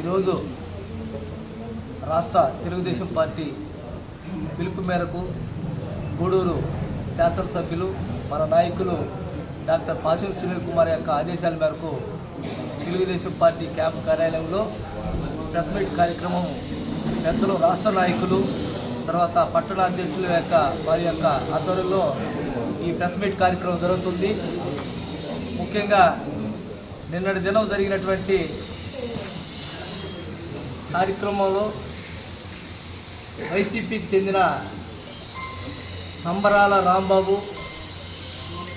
ఈరోజు రాష్ట్ర తెలుగుదేశం పార్టీ పిలుపు మేరకు గూడూరు శాసనసభ్యులు మన నాయకులు డాక్టర్ పాశం సునీల్ కుమార్ యొక్క ఆదేశాల మేరకు తెలుగుదేశం పార్టీ క్యాంప్ కార్యాలయంలో ప్రెస్ మీట్ కార్యక్రమం పెద్దలు రాష్ట్ర నాయకులు తర్వాత పట్టణ అధ్యక్షుల యొక్క వారి యొక్క ఆధ్వర్యంలో ఈ ప్రెస్ మీట్ కార్యక్రమం జరుగుతుంది. ముఖ్యంగా నిన్నటి దినం జరిగినటువంటి కార్యక్రమంలో వైసీపీకి చెందిన సంబరాల రాంబాబు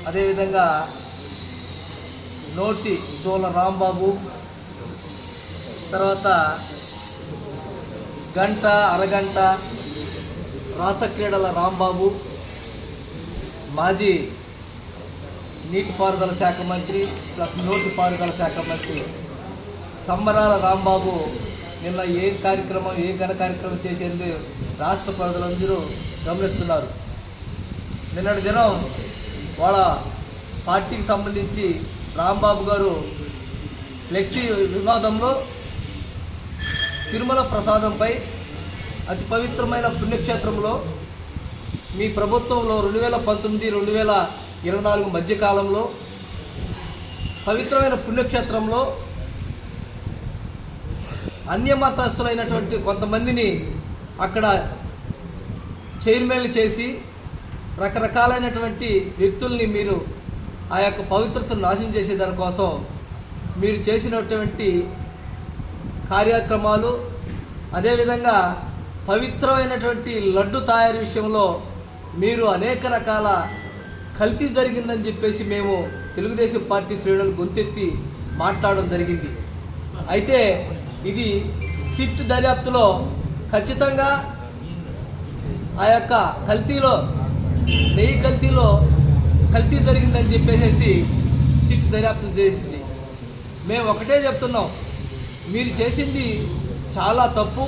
అదేవిధంగా నోటి జోల రాంబాబు తర్వాత గంట అరగంట రాసక్రీడల రాంబాబు మాజీ నీటిపారుదల శాఖ మంత్రి ప్లస్ నోటిపారుదల శాఖ మంత్రి సంబరాల రాంబాబు నిన్న ఏ కార్యక్రమం ఏ ఘన కార్యక్రమం చేసేది రాష్ట్ర ప్రజలందరూ గమనిస్తున్నారు. నిన్నటి దినం వాళ్ళ పార్టీకి సంబంధించి రాంబాబు గారు ఫ్లెక్సీ వివాదంలో తిరుమల ప్రసాదంపై అతి పవిత్రమైన పుణ్యక్షేత్రంలో మీ ప్రభుత్వంలో రెండు వేల పంతొమ్మిది రెండు వేల ఇరవై నాలుగు మధ్యకాలంలో పవిత్రమైన పుణ్యక్షేత్రంలో అన్యమతస్థులైనటువంటి కొంతమందిని అక్కడ చైర్మన్లు చేసి రకరకాలైనటువంటి వ్యక్తుల్ని మీరు ఆ యొక్క పవిత్రతను నాశనం చేసే దానికోసం మీరు చేసినటువంటి కార్యక్రమాలు అదేవిధంగా పవిత్రమైనటువంటి లడ్డు తయారీ విషయంలో మీరు అనేక రకాల కల్తీ జరిగిందని చెప్పేసి మేము తెలుగుదేశం పార్టీ శ్రేణులు గొంతెత్తి మాట్లాడడం జరిగింది. అయితే ఇది సిట్ దర్యాప్తులో ఖచ్చితంగా ఆ యొక్క కల్తీలో నెయ్యి కల్తీలో కల్తీ జరిగిందని చెప్పేసి సిట్ దర్యాప్తు చేసింది. మేము ఒకటే చెప్తున్నాం మీరు చేసింది చాలా తప్పు.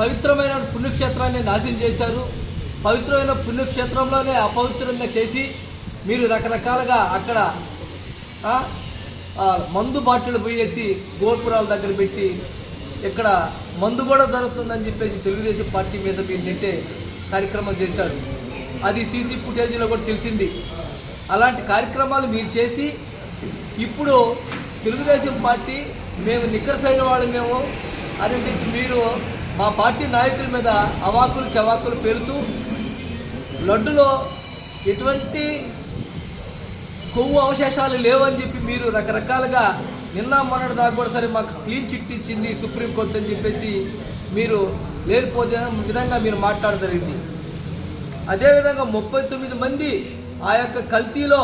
పవిత్రమైన పుణ్యక్షేత్రాన్ని నాశనం చేశారు. పవిత్రమైన పుణ్యక్షేత్రంలోనే అపవిత్రంగా చేసి మీరు రకరకాలుగా అక్కడ మందు బాటిల్ పోయేసి గోపురాల దగ్గర పెట్టి ఇక్కడ మందు కూడా దొరుకుతుందని చెప్పేసి తెలుగుదేశం పార్టీ మీద మీరు నెట్టే కార్యక్రమం చేశారు. అది సీసీ ఫుటేజీలో కూడా తెలిసింది. అలాంటి కార్యక్రమాలు మీరు చేసి ఇప్పుడు తెలుగుదేశం పార్టీ మేము నిక్కరసైన వాళ్ళు మేము. అని చెప్పి మీరు మా పార్టీ నాయకుల మీద అవాకులు చవాకులు పేరుతూ లడ్డులో ఎటువంటి కొవ్వు అవశేషాలు లేవని చెప్పి మీరు రకరకాలుగా నిన్న మొన్నటి దాకా కూడా సరే మాకు క్లీన్ చిట్ ఇచ్చింది సుప్రీంకోర్టు అని చెప్పేసి మీరు లేనిపోతే విధంగా మీరు మాట్లాడడం జరిగింది. అదేవిధంగా ముప్పై తొమ్మిది మంది ఆ యొక్క కల్తీలో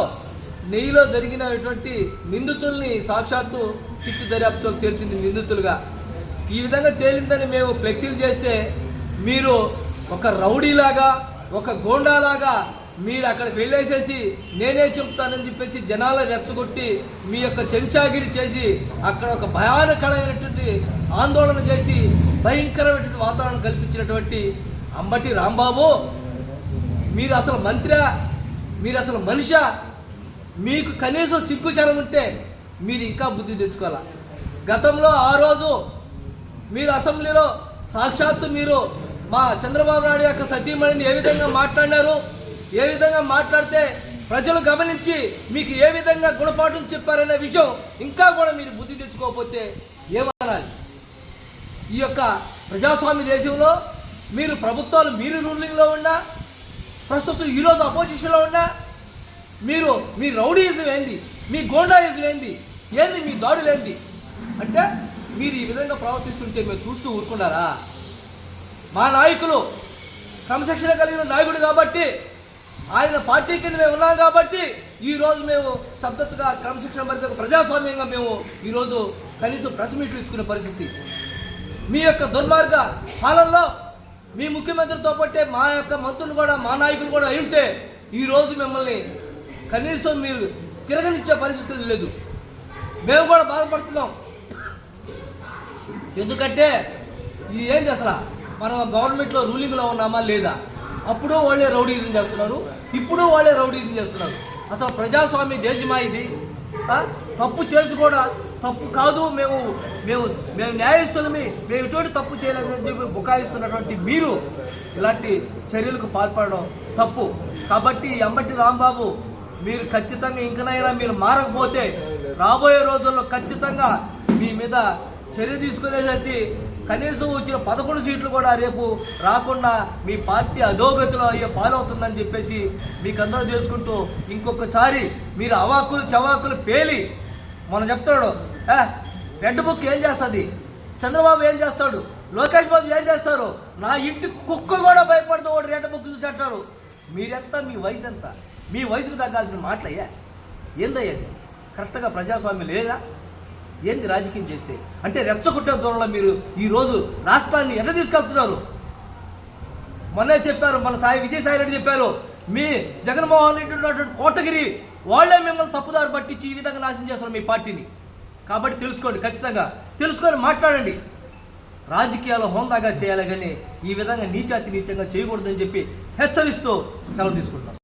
నెయ్యిలో జరిగినటువంటి నిందితుల్ని సాక్షాత్తు చిట్టు దర్యాప్తులో తేల్చింది నిందితులుగా. ఈ విధంగా తేలిందని మేము ఫ్లెక్సీలు చేస్తే మీరు ఒక రౌడీలాగా ఒక గోండాలాగా మీరు అక్కడ వెళ్ళేసేసి నేనే చెప్తానని చెప్పేసి జనాల రెచ్చగొట్టి మీ యొక్క చెంచాగిరి చేసి అక్కడ ఒక భయానకరమైనటువంటి ఆందోళన చేసి భయంకరమైనటువంటి వాతావరణం కల్పించినటువంటి అంబటి రాంబాబు మీరు అసలు మంత్రా మీరు అసలు మనిష? మీకు కనీసం సిగ్గుచరం ఉంటే మీరు ఇంకా బుద్ధి తెచ్చుకోవాలా? గతంలో ఆ రోజు మీరు అసెంబ్లీలో సాక్షాత్తు మీరు మా చంద్రబాబు నాయుడు యొక్క సతీమణిని ఏ విధంగా మాట్లాడినారు ఏ విధంగా మాట్లాడితే ప్రజలు గమనించి మీకు ఏ విధంగా గుణపాఠం చెప్పారనే విషయం ఇంకా కూడా మీరు బుద్ధి తెచ్చుకోకపోతే ఏమనాలి? ఈ యొక్క ప్రజాస్వామ్య దేశంలో మీరు ప్రభుత్వాలు మీరు రూలింగ్లో ఉన్నా ప్రస్తుతం ఈరోజు అపోజిషన్లో ఉన్నా మీరు మీ రౌడీయిజం ఏంది? మీ గోండాయిజం ఏంది? ఏంది మీ దాడులు ఏంది? అంటే మీరు ఈ విధంగా ప్రవర్తిస్తుంటే మేము చూస్తూ ఊరుకున్నారా? మా నాయకులు క్రమశిక్షణ కలిగిన నాయకుడు కాబట్టి ఆయన పార్టీ కింద మేము ఉన్నాం కాబట్టి ఈరోజు మేము స్తబ్దతగా క్రమశిక్షణ పరిధిగా ప్రజాస్వామ్యంగా మేము ఈరోజు కనీసం ప్రెస్ మీట్లు ఇచ్చుకునే పరిస్థితి. మీ యొక్క దుర్మార్గ పాలనలో మీ ముఖ్యమంత్రితో పాటే మా యొక్క మంత్రులు కూడా మా నాయకులు కూడా అయి ఉంటే ఈరోజు మిమ్మల్ని కనీసం మీరు తిరగనిచ్చే పరిస్థితులు లేదు. మేము కూడా బాధపడుతున్నాం. ఎందుకంటే ఇది ఏంది అసలు? మనం గవర్నమెంట్లో రూలింగ్లో ఉన్నామా లేదా? అప్పుడు వాళ్ళే రౌడీజం చేస్తున్నారు ఇప్పుడు వాళ్ళే రౌడీజం చేస్తున్నారు. అసలు ప్రజాస్వామ్య దేశమా ఇది? తప్పు చేసి కూడా తప్పు కాదు మేము మేము మేము న్యాయస్తులమి మేము ఎటువంటి తప్పు చేయలేదని చెప్పి బుకాయిస్తున్నటువంటి మీరు ఇలాంటి చర్యలకు పాల్పడడం తప్పు. కాబట్టి ఎంబటి రాంబాబు మీరు ఖచ్చితంగా ఇంకనైనా మీరు మారకపోతే రాబోయే రోజుల్లో ఖచ్చితంగా మీ మీద చర్య తీసుకునేసి కనీసం వచ్చిన పదకొండు సీట్లు కూడా రేపు రాకుండా మీ పార్టీ అధోగతిలో అయ్యే పాలవుతుందని చెప్పేసి మీకు అందరూ తెలుసుకుంటూ ఇంకొకసారి మీరు అవాకులు చవాకులు పేలి మనం చెప్తాడు రెడ్ బుక్ ఏం చేస్తుంది? చంద్రబాబు ఏం చేస్తాడు? లోకేష్ బాబు ఏం చేస్తారు? నా ఇంటి కుక్క కూడా భయపడదు వాడు రెడ్ బుక్ చూసి అంటారు మీరెంత మీ వయసు ఎంత? మీ వయసుకు తగ్గాల్సిన మాటలయ్యా? ఏందయ్యా కరెక్ట్గా ప్రజాస్వామ్యం లేదా? ఏంది రాజకీయం చేస్తే? అంటే రెచ్చగొట్టే దూరంలో మీరు ఈరోజు రాష్ట్రాన్ని ఎండ తీసుకెళ్తున్నారు మొన్నే చెప్పారు మన సాయి విజయసాయి రెడ్డి చెప్పారు మీ జగన్మోహన్ రెడ్డి ఉన్నటువంటి కోటగిరి వాళ్ళే మిమ్మల్ని తప్పుదారి పట్టించి ఈ విధంగా నాశనం చేస్తారు మీ పార్టీని. కాబట్టి తెలుసుకోండి ఖచ్చితంగా తెలుసుకొని మాట్లాడండి. రాజకీయాలు హోందాగా చేయాలి కానీ ఈ విధంగా నీచాతి నీచంగా చేయకూడదని చెప్పి హెచ్చరిస్తూ సెలవు తీసుకుంటాం